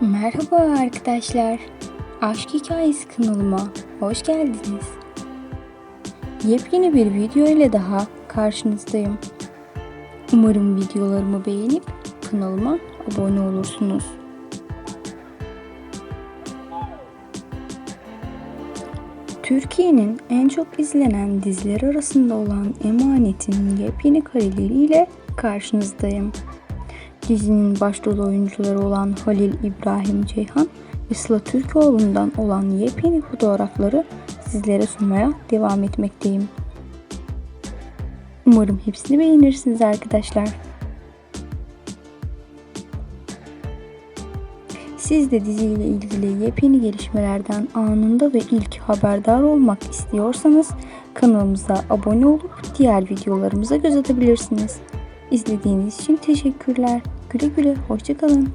Merhaba arkadaşlar. Aşk Hikayesi kanalıma hoş geldiniz. Yepyeni bir video ile daha karşınızdayım. Umarım videolarımı beğenip kanalıma abone olursunuz. Türkiye'nin en çok izlenen diziler arasında olan Emanet'in yepyeni kareleriyle karşınızdayım. Dizinin başrol oyuncuları olan Halil İbrahim Ceyhan ve Sıla Türkoğlu'ndan olan yepyeni fotoğrafları sizlere sunmaya devam etmekteyim. Umarım hepsini beğenirsiniz arkadaşlar. Siz de diziyle ilgili yepyeni gelişmelerden anında ve ilk haberdar olmak istiyorsanız kanalımıza abone olup diğer videolarımıza göz atabilirsiniz. İzlediğiniz için teşekkürler. Güle güle, hoşçakalın.